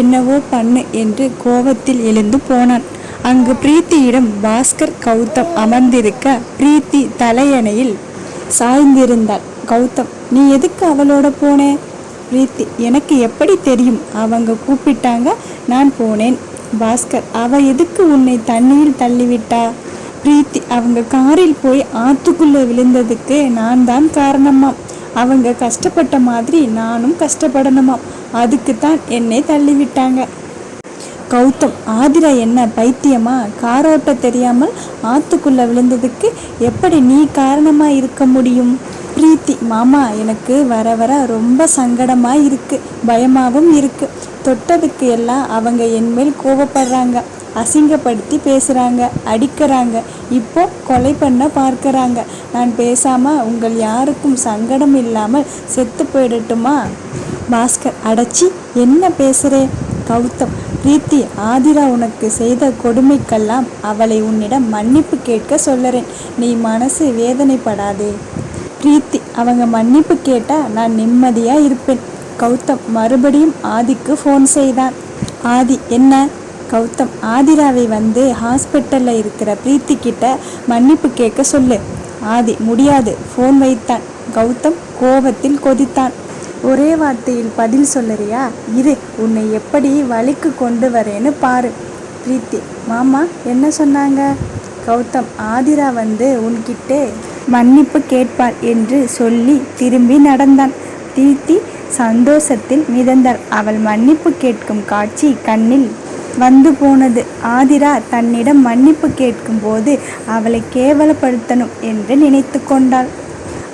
என்னவோ பண்ணு என்று கோபத்தில் எழுந்து போனான். அங்கு பிரீத்தியிடம் பாஸ்கர் கௌதம் அமர்ந்திருக்க பிரீத்தி தலையணையில் சாய்ந்திருந்தாள். கௌதம் நீ எதுக்கு அவளோட போனே? பிரீத்தி எனக்கு எப்படி தெரியும்? அவங்க கூப்பிட்டாங்க நான் போனேன். பாஸ்கர் அவ எதுக்கு உன்னை தண்ணியில் தள்ளிவிட்டா? பிரீத்தி அவங்க காரில் போய் ஆற்றுக்குள்ளே விழுந்ததுக்கு நான் தான் காரணமாம். அவங்க கஷ்டப்பட்ட மாதிரி நானும் கஷ்டப்படணுமாம். அதுக்கு தான் என்னை தள்ளிவிட்டாங்க. கௌதம் ஆதிரா என்ன பைத்தியமா? காரோட்ட தெரியாமல் ஆத்துக்குள்ளே விழுந்ததுக்கு எப்படி நீ காரணமாக இருக்க முடியும்? பிரீத்தி மாமா எனக்கு வர வர ரொம்ப சங்கடமாக இருக்குது பயமாகவும் இருக்குது தொட்டதுக்கு எல்லாம் அவங்க என்மேல் கோவப்படுறாங்க. அசிங்கப்படுத்தி பேசுகிறாங்க அடிக்கிறாங்க. இப்போ கொலை பண்ண பார்க்குறாங்க. நான் பேசாமல் உங்கள் யாருக்கும் சங்கடம் இல்லாமல் செத்து போயிடட்டுமா? பாஸ்கர் அடைச்சி என்ன பேசுறே? கௌதம் பிரீத்தி ஆதிரா உனக்கு செய்த கொடுமைக்கெல்லாம் அவளை உன்னிடம் மன்னிப்பு கேட்க சொல்லுறேன். நீ மனசு வேதனைப்படாதே. பிரீத்தி அவங்க மன்னிப்பு கேட்டால் நான் நிம்மதியாக இருப்பேன். கௌதம் மறுபடியும் ஆதிக்கு ஃபோன் செய்தான். ஆதி என்ன? கௌதம் ஆதிராவை வந்து ஹாஸ்பிட்டலில் இருக்கிற பிரீத்தி கிட்ட மன்னிப்பு கேட்க சொல்லு. ஆதி முடியாது. ஃபோன் வைத்தான். கௌதம் கோபத்தில் கொதித்தான். ஒரே வார்த்தையில் பதில் சொல்லறியா? இரு உன்னை எப்படி வழிக்கு கொண்டு வரேன்னு பாரு. பிரீத்தி மாமா என்ன சொன்னாங்க? கௌதம் ஆதிரா வந்து உன்கிட்டே மன்னிப்பு கேட்பாள் என்று சொல்லி திரும்பி நடந்தான். பிரீத்தி சந்தோஷத்தில் மிதந்தாள். அவள் மன்னிப்பு கேட்கும் காட்சி கண்ணில் வந்து போனது. ஆதிரா தன்னிடம் மன்னிப்பு கேட்கும்போது அவளை கேவலப்படுத்தணும் என்று நினைத்து கொண்டாள்.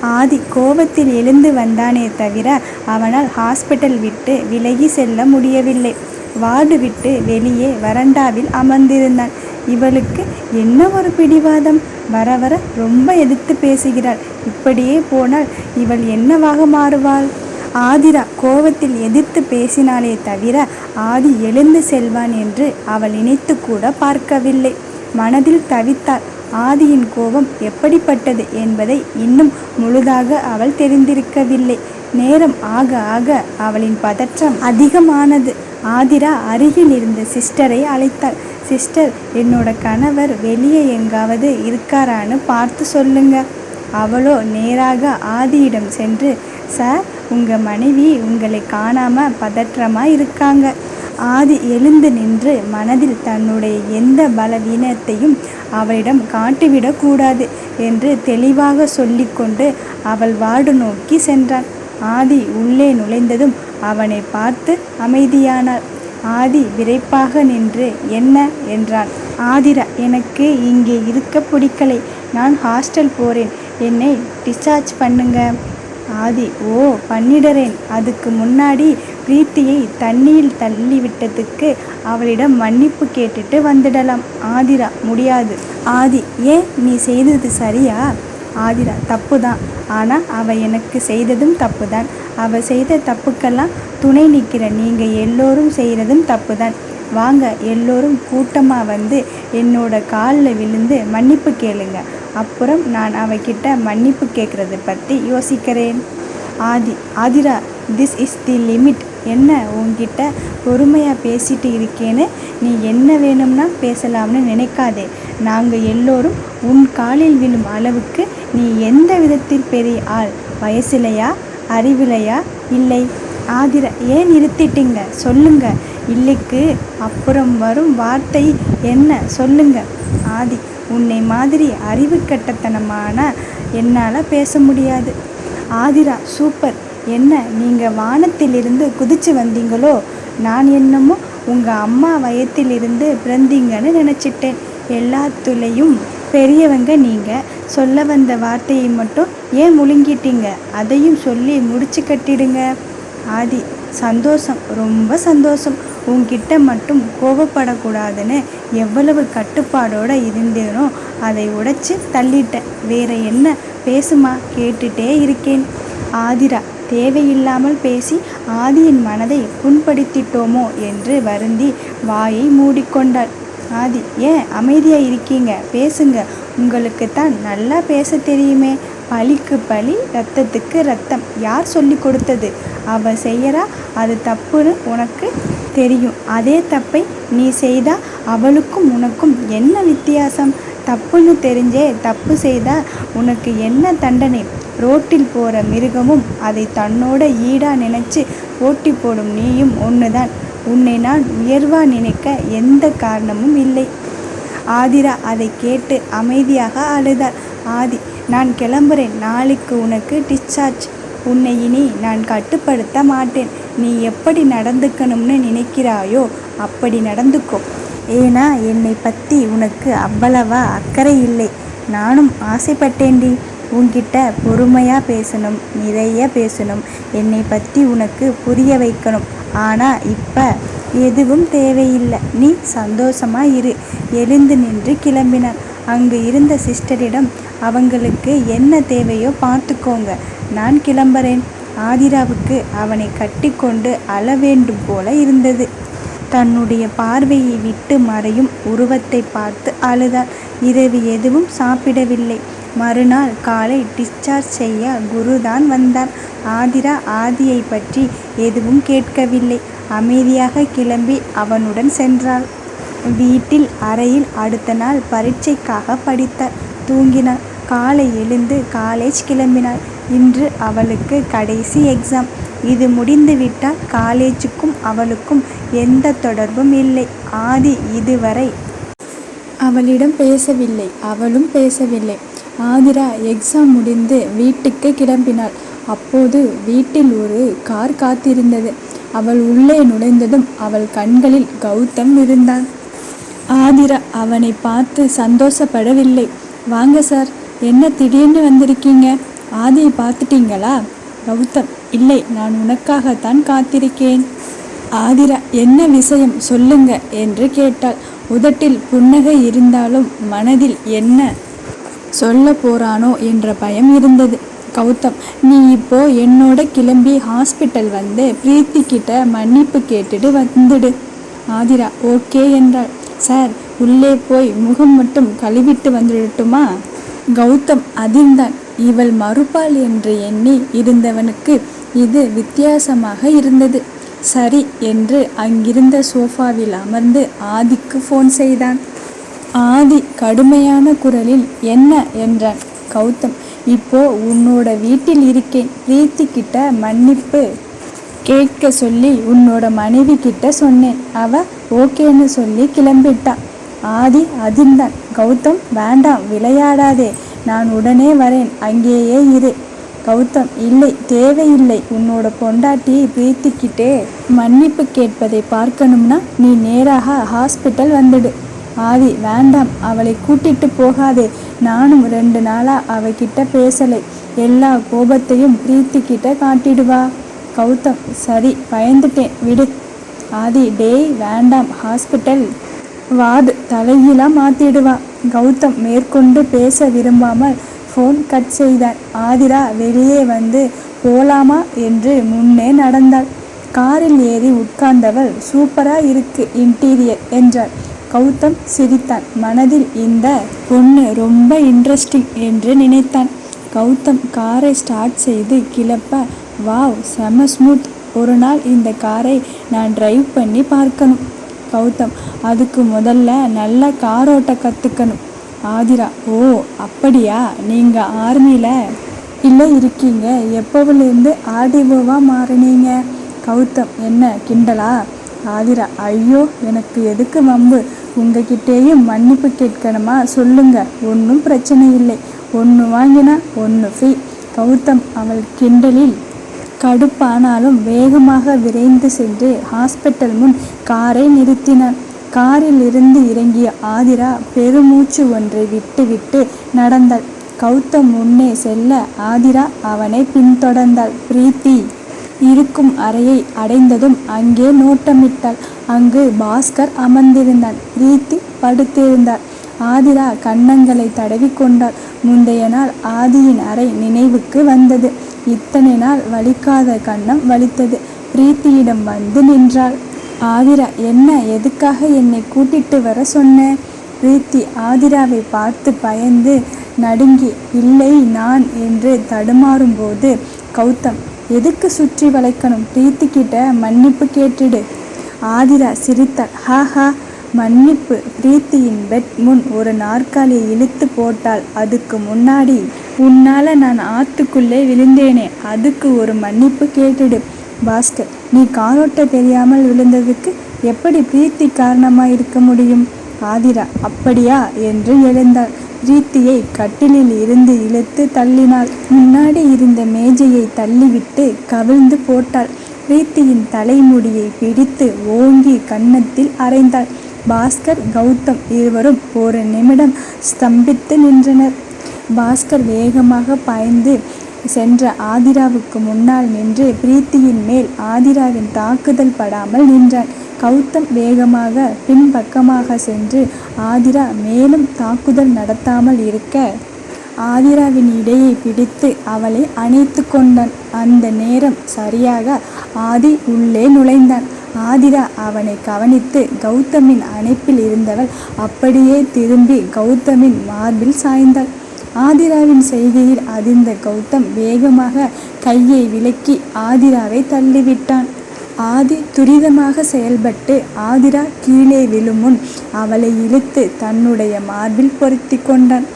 ஆதி கோபத்தில் எழுந்து வந்தானே தவிர அவனால் ஹாஸ்பிட்டல் விட்டு விலகி செல்ல முடியவில்லை. வார்டு விட்டு வெளியே வரண்டாவில் அமர்ந்திருந்தான். இவளுக்கு என்ன ஒரு பிடிவாதம்? வர வர ரொம்ப எதிர்த்து பேசுகிறாள். இப்படியே போனால் இவள் என்னவாக மாறுவாள்? ஆதிரா கோபத்தில் எதிர்த்து பேசினாலே தவிர ஆதி எழுந்து செல்வான் என்று அவள் நினைத்து கூட பார்க்கவில்லை. மனதில் தவித்தாள் ஆதியின் கோபம் எப்படிப்பட்டது என்பதை இன்னும் முழுதாக அவள் தெரிந்திருக்கவில்லை. நேரம் ஆக ஆக அவளின் பதற்றம் அதிகமானது. ஆதிரா அருகில் இருந்த சிஸ்டரை அழைத்தாள். சிஸ்டர் என்னோட கணவர் வெளியே எங்காவது இருக்காரான்னு பார்த்து சொல்லுங்க. அவளோ நேராக ஆதியிடம் சென்று சார் உங்கள் மனைவி உங்களை காணாமல் பதற்றமாக இருக்காங்க ஆதி எழுந்து நின்று மனதில் தன்னுடைய எந்த பலவீனத்தையும் அவளிடம் காட்டிவிடக்கூடாது என்று தெளிவாக சொல்லிக்கொண்டு அவள் வார்டு நோக்கி சென்றான். ஆதி உள்ளே நுழைந்ததும் அவனை பார்த்து அமைதியானாள். ஆதி விரைப்பாக நின்று என்ன? என்றான். ஆதிரா எனக்கு இங்கே இருக்க பிடிக்கலை. நான் ஹாஸ்டல் போகிறேன் என்னை டிஸ்சார்ஜ் பண்ணுங்க. ஆதி ஓ பண்ணிடுறேன். அதுக்கு முன்னாடி பிரீத்தியை தண்ணியில் தள்ளிவிட்டதுக்கு அவளிடம் மன்னிப்பு கேட்டுட்டு வந்துடலாம். ஆதிரா முடியாது. ஆதி ஏன் நீ செய்தது சரியா? ஆதிரா தப்பு தான் ஆனால் அவள் எனக்கு செய்ததும் தப்பு தான் அவள் செய்த தப்புக்கெல்லாம் துணை நிற்கிற நீங்கள் எல்லோரும் செய்கிறதும் தப்பு தான் வாங்க எல்லோரும் கூட்டமாக வந்து என்னோட காலில் விழுந்து மன்னிப்பு கேளுங்க. அப்புறம் நான் அவகிட்ட மன்னிப்பு கேட்குறது பற்றி யோசிக்கிறேன். Aadhi Aadhira this is the limit என்ன உன்கிட்ட பொறுமையாக பேசிட்டு இருக்கேன்னு நீ என்ன வேணும்னா பேசலாம்னு நினைக்காதே. நாங்கள் எல்லோரும் உன் காலில் விழும் அளவுக்கு நீ எந்த விதத்தில் பெரிய ஆள்? வயசுலையா? அறிவிலையா? இல்லை. ஆதிரா ஏன் நிறுத்திட்டீங்க சொல்லுங்க. இல்லைக்கு அப்புறம் வரும் வார்த்தை என்ன? சொல்லுங்க. ஆதி உன்னை மாதிரி அறிவு கட்டத்தனமான என்னால் பேச முடியாது. ஆதிரா சூப்பர். என்ன நீங்கள் வானத்திலிருந்து குதிச்சு வந்தீங்களோ? நான் என்னமோ உங்கள் அம்மா வயத்திலிருந்து பிறந்தீங்கன்னு நினச்சிட்டேன். எல்லாத்துலேயும் பெரியவங்க நீங்கள் சொல்ல வந்த வார்த்தையை மட்டும் ஏன் முழுங்கிட்டீங்க? அதையும் சொல்லி முடிச்சு கட்டிடுங்க. ஆதி சந்தோஷம் ரொம்ப சந்தோஷம். உன்கிட்ட மட்டும் கோபப்படக்கூடாதுன்னு எவ்வளவு கட்டுப்பாடோடு இருந்தேனோ அதை உடைச்சி தள்ளிட்டேன். வேற என்ன? பேசுமா? கேட்டுட்டே இருக்கேன். ஆதிரா தேவையில்லாமல் பேசி ஆதியின் மனதை புண்படுத்திட்டோமோ என்று வருந்தி வாயை மூடிக்கொண்டாள். ஆதி ஏன் அமைதியாக இருக்கீங்க? பேசுங்க. உங்களுக்கு தான் நல்லா பேச தெரியுமே. பழிக்கு பழி ரத்தத்துக்கு ரத்தம். யார் சொல்லி கொடுத்தது? அவ செய்யறா அது தப்புன்னு உனக்கு தெரியும். அதே தப்பை நீ செய்தா அவளுக்கும் உனக்கும் என்ன வித்தியாசம்? தப்புன்னு தெரிஞ்சே தப்பு செய்தா உனக்கு என்ன தண்டனை? ரோட்டில் போகிற மிருகமும் அதை தன்னோட ஈடா நினைச்சு ஓட்டி போடும் நீயும் ஒன்றுதான் உன்னை நான் உயர்வா நினைக்க எந்த காரணமும் இல்லை. ஆதிரா அதை கேட்டு அமைதியாக அழுதாள். ஆதி நான் கிளம்புறேன். நாளைக்கு உனக்கு டிஸ்சார்ஜ். உன்னை இனி நான் கட்டுப்படுத்த மாட்டேன். நீ எப்படி நடந்துக்கணும்னு நினைக்கிறாயோ அப்படி நடந்துக்கோ. ஏன்னா என்னை பற்றி உனக்கு அவ்வளவா அக்கறை இல்லை. நானும் ஆசைப்பட்டேன்டி. உன்கிட்ட பொறுமையாக பேசணும் நிறைய பேசணும். என்னை பற்றி உனக்கு புரிய வைக்கணும். ஆனால் இப்போ எதுவும் தேவையில்லை. நீ சந்தோஷமாக இரு. எழுந்து நின்று கிளம்பினான் அங்கு இருந்த சிஸ்டரிடம் அவங்களுக்கு என்ன தேவையோ பார்த்துக்கோங்க. நான் கிளம்புறேன். ஆதிராவுக்கு அவனை கட்டிக்கொண்டு அழ வேண்டும் போல இருந்தது. தன்னுடைய பார்வையை விட்டு மறையும் உருவத்தை பார்த்து அழுதாள். இரவு எதுவும் சாப்பிடவில்லை. மறுநாள் காலை டிஸ்சார்ஜ் செய்ய குருதான் வந்தார். ஆதிரா ஆதியை பற்றி எதுவும் கேட்கவில்லை. அமைதியாக கிளம்பி அவனுடன் சென்றாள். வீட்டில் அறையில் அடுத்த நாள் பரீட்சைக்காக படித்தார். தூங்கினாள். காலை எழுந்து காலேஜ் கிளம்பினாள். இன்று அவளுக்கு கடைசி எக்ஸாம் இது முடிந்துவிட்டால் காலேஜுக்கும் அவளுக்கும் எந்த தொடர்பும் இல்லை. ஆதி இதுவரை அவளிடம் பேசவில்லை. அவளும் பேசவில்லை. ஆதிரா எக்ஸாம் முடிந்து வீட்டுக்கு கிளம்பினாள். அப்போது வீட்டில் ஒரு கார் காத்திருந்தது. அவள் உள்ளே நுழைந்ததும் அவள் கண்களில் கௌதம் இருந்தான். ஆதிரா அவனை பார்த்து சந்தோஷப்படவில்லை. வாங்க சார் என்ன திடீர்னு வந்திருக்கீங்க? ஆதியை பார்த்துட்டீங்களா? கௌதம் இல்லை நான் உனக்காகத்தான் காத்திருக்கேன். ஆதிரா என்ன விஷயம்? சொல்லுங்க என்று கேட்டாள். உதட்டில் புன்னகை இருந்தாலும் மனதில் என்ன சொல்ல போறானோ என்ற பயம் இருந்தது. கௌதம் நீ இப்போ என்னோட கிளம்பி ஹாஸ்பிட்டல் வந்து பிரீத்தி கிட்ட மன்னிப்பு கேட்டுட்டு வந்துடு. ஆதிரா ஓகே என்றாள். சார் உள்ளே போய் முகம் மட்டும் கழுவிட்டு வந்துடட்டுமா? கௌதம் அதிர்ந்தான். இவள் மறுப்பாள் என்று எண்ணி இருந்தவனுக்கு இது வித்தியாசமாக இருந்தது. சரி என்று அங்கிருந்த சோஃபாவில் அமர்ந்து ஆதிக்கு ஃபோன் செய்தான். ஆதி கடுமையான குரலில் என்ன? என்றான் கௌதம் இப்போ உன்னோட வீட்டில் இருக்கேன். பிரீத்தி கிட்ட மன்னிப்பு கேட்க சொல்லி உன்னோட மனைவி கிட்ட சொன்னேன். அவ ஓகேன்னு சொல்லி கிளம்பிட்டா. ஆதி அதிர்ந்தான். கௌதம் வேண்டாம் விளையாடாதே. நான் உடனே வரேன். அங்கேயே இரு. கௌதம் இல்லை தேவையில்லை. உன்னோட பொண்டாட்டி பிரீத்திக்கிட்டே மன்னிப்பு கேட்பதை பார்க்கணும்னா நீ நேராக ஹாஸ்பிட்டல் வந்துடு. ஆதி வேண்டாம் அவளை கூட்டிட்டு போகாதே. நானும் ரெண்டு நாளாக அவகிட்ட பேசலை. எல்லா கோபத்தையும் பிரீத்தி கிட்ட காட்டிடுவா. கௌதம் சரி பயந்துட்டேன் விடு. ஆதி டேய் வேண்டாம் ஹாஸ்பிட்டல் வார்டு தலையிலாம் மாத்திடுவா. கௌதம் மேற்கொண்டு பேச விரும்பாமல் ஃபோன் கட் செய்தார். ஆதிரா வெளியே வந்து போலாமா என்று முன்னே நடந்தாள். காரில் ஏறி உட்கார்ந்தவள் சூப்பராக இருக்கு இன்டீரியர் என்றாள். கௌதம் சிரித்தான். மனதில் இந்த பொண்ணு ரொம்ப இன்ட்ரெஸ்டிங் என்று நினைத்தான். கௌதம் காரை ஸ்டார்ட் செய்து கிளப்ப வாவ் செம ஸ்மூத் ஒரு நாள் இந்த காரை நான் டிரைவ் பண்ணி பார்க்கணும். கௌதம் அதுக்கு முதல்ல நல்லா காரோட்ட கற்றுக்கணும் ஆதிரா ஓ அப்படியா? நீங்கள் ஆர்மியில் இல்லை இருக்கீங்க. எப்போவிலேருந்து ஆர்டிஓவாக மாறினீங்க? கௌதம் என்ன கிண்டலா? ஆதிரா ஐயோ எனக்கு எதுக்கு வம்பு? உங்ககிட்டேயும் மன்னிப்பு கேட்கணுமா? சொல்லுங்க. ஒன்றும் பிரச்சனை இல்லை. ஒன்று வாங்கினா ஒன்று ஃப்ரீ கௌதம் அவள் கிண்டலில் கடுப்பானாலும் வேகமாக விரைந்து சென்று ஹாஸ்பிட்டல் முன் காரை நிறுத்தினான். காரில் இருந்து இறங்கிய ஆதிரா பெருமூச்சு ஒன்றை விட்டுவிட்டு நடந்தாள். கௌதம் முன்னே செல்ல ஆதிரா அவனை பின்தொடர்ந்தாள். பிரீத்தி இருக்கும் அறையை அடைந்ததும் அங்கே நோட்டமிட்டாள். அங்கு பாஸ்கர் அமர்ந்திருந்தான் ரீத்தி படுத்திருந்தார் ஆதிரா கன்னங்களை தடவிக்கொண்டாள். முந்தைய நாள் ஆதியின் அறை நினைவுக்கு வந்தது. இத்தனை நாள் வலிக்காத கன்னம் வலித்தது. பிரீத்தியிடம் வந்து நின்றாள். ஆதிரா என்ன எதுக்காக என்னை கூட்டிட்டு வர சொன்ன? பிரீத்தி ஆதிராவை பார்த்து பயந்து நடுங்கி இல்லை நான் என்று தடுமாறும்போது கௌதம் எதுக்கு சுற்றி வளைக்கணும்? பிரீத்திக்கிட்ட மன்னிப்பு கேட்டுடு. ஆதிரா சிரித்தாள். ஹா ஹா. மன்னிப்பு பிரீத்தியின் பெட் முன் ஒரு நாற்காலியை இழுத்து போட்டாள். அதுக்கு முன்னாடி உன்னால நான் ஆத்துக்குள்ளே விழுந்தேனே. அதுக்கு ஒரு மன்னிப்பு கேட்டுடு. பாஸ்கர் நீ காரோட்ட தெரியாமல் விழுந்ததுக்கு எப்படி பிரீத்தி காரணமாக இருக்க முடியும்? ஆதிரா அப்படியா? என்று எழுந்தாள். பிரீத்தியை கட்டிலில் இருந்து இழுத்து தள்ளினாள். முன்னாடி இருந்த மேஜையை தள்ளிவிட்டு கவிழ்ந்து போட்டாள். ரீத்தியின் தலைமுடியை பிடித்து ஓங்கி கன்னத்தில் அரைந்தாள் பாஸ்கர் கௌதம் இருவரும் ஒரு நிமிடம் ஸ்தம்பித்து நின்றனர். பாஸ்கர் வேகமாக பாய்ந்து சென்ற ஆதிராவுக்கு முன்னால் நின்று பிரீத்தியின் மேல் ஆதிராவின் தாக்குதல் படாமல் நின்றான். கௌதம் வேகமாக பின்பக்கமாக சென்று ஆதிரா மேலும் தாக்குதல் நடத்தாமல் இருக்க ஆதிராவின் இடையை பிடித்து அவளை அணைத்து கொண்டான். அந்த நேரம் சரியாக ஆதி உள்ளே நுழைந்தான். ஆதிரா அவனை கவனித்து கௌதமின் அணைப்பில் இருந்தவள் அப்படியே திரும்பி கௌதமின் மார்பில் சாய்ந்தாள். ஆதிராவின் செய்கையில் அதிர்ந்த கௌதம் வேகமாக கையை விலக்கி ஆதிராவை தள்ளிவிட்டான். ஆதி துரிதமாக செயல்பட்டு ஆதிரா கீழே விழுமுன் அவளை இழுத்து தன்னுடைய மார்பில் பொருத்தி கொண்டான்.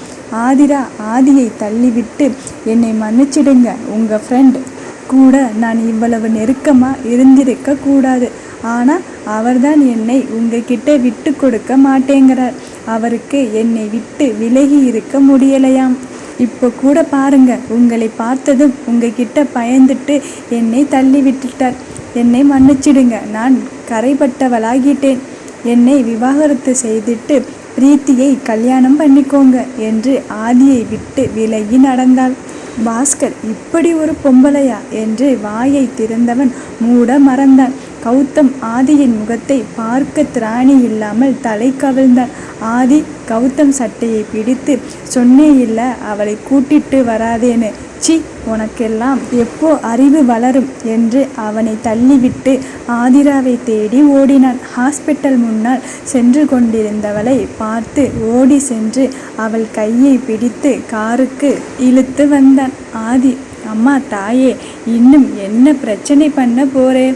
ஆதிரா ஆதியை தள்ளிவிட்டு என்னை மன்னிச்சிடுங்க உங்க ஃப்ரெண்ட் கூட நான் இவ்வளவு நெருக்கமாக இருந்திருக்க கூடாது. ஆனால் அவர்தான் என்னை உங்ககிட்ட விட்டு கொடுக்க மாட்டேங்கிறார். அவருக்கு என்னை விட்டு விலகி இருக்க முடியலையாம். இப்போ கூட பாருங்க உங்களை பார்த்ததும் உங்ககிட்ட பயந்துட்டு என்னை தள்ளி விட்டுட்டார் என்னை மன்னிச்சிடுங்க நான் கரைப்பட்டவளாகிட்டேன் என்னை விவாகரத்து செய்துட்டு பிரீத்தியை கல்யாணம் பண்ணிக்கோங்க என்று ஆதியை விட்டு விலகி நடந்தாள். பாஸ்கர் இப்படி ஒரு பொம்பளையா? என்று வாயை திறந்தவன் மூட மறந்தான். கௌதம் ஆதியின் முகத்தை பார்க்க திராணி இல்லாமல் தலை கவிழ்ந்தான் ஆதி கௌதம் சட்டையை பிடித்து சொன்னே இல்லை அவளை கூட்டிட்டு வராதேன்னு. சி உனக்கெல்லாம் எப்போ அறிவு வளரும்? என்று அவனை தள்ளிவிட்டு ஆதிராவை தேடி ஓடினான். ஹாஸ்பிட்டல் முன்னால் சென்று கொண்டிருந்தவளை பார்த்து ஓடி சென்று அவள் கையை பிடித்து காருக்கு இழுத்து வந்தான். ஆதி அம்மா தாயே இன்னும் என்ன பிரச்சனை பண்ண போறே?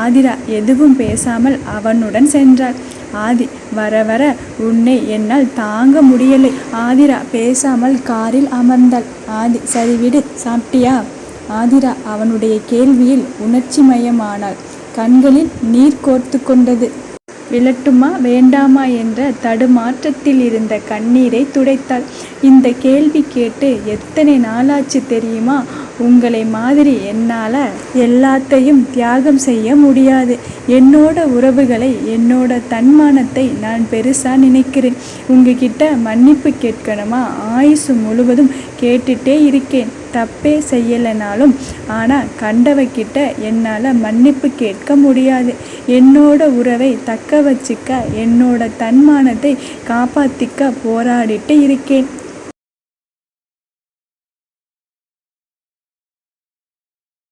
ஆதிரா எதுவும் பேசாமல் அவனுடன் சென்றாள். ஆதி வர வர உன்னை என்னால் தாங்க முடியலை. ஆதிரா பேசாமல் காரில் அமர்ந்தாள். ஆதி சரி விடு சாப்பிட்டியா? ஆதிரா அவனுடைய கேள்வியில் உணர்ச்சி மயமானாள் கண்களில் நீர் கோர்த்து கொண்டது. விழட்டுமா வேண்டாமா என்ற தடுமாற்றத்தில் இருந்த கண்ணீரை துடைத்தாள். இந்த கேள்வி கேட்டு எத்தனை நாளாச்சு தெரியுமா? உங்களை மாதிரி என்னால் எல்லாத்தையும் தியாகம் செய்ய முடியாது. என்னோட உறவுகளை என்னோட தன்மானத்தை நான் பெருசாக நினைக்கிறேன். உங்ககிட்ட மன்னிப்பு கேட்கணுமா? ஆயுசு முழுவதும் கேட்டுட்டே இருக்கேன். தப்பே செய்யலைனாலும் ஆனால் கண்டவக்கிட்ட என்னால் மன்னிப்பு கேட்க முடியாது. என்னோட உறவை தக்க வச்சுக்க என்னோட தன்மானத்தை காப்பாற்றிக்க போராடிட்டு இருக்கேன்.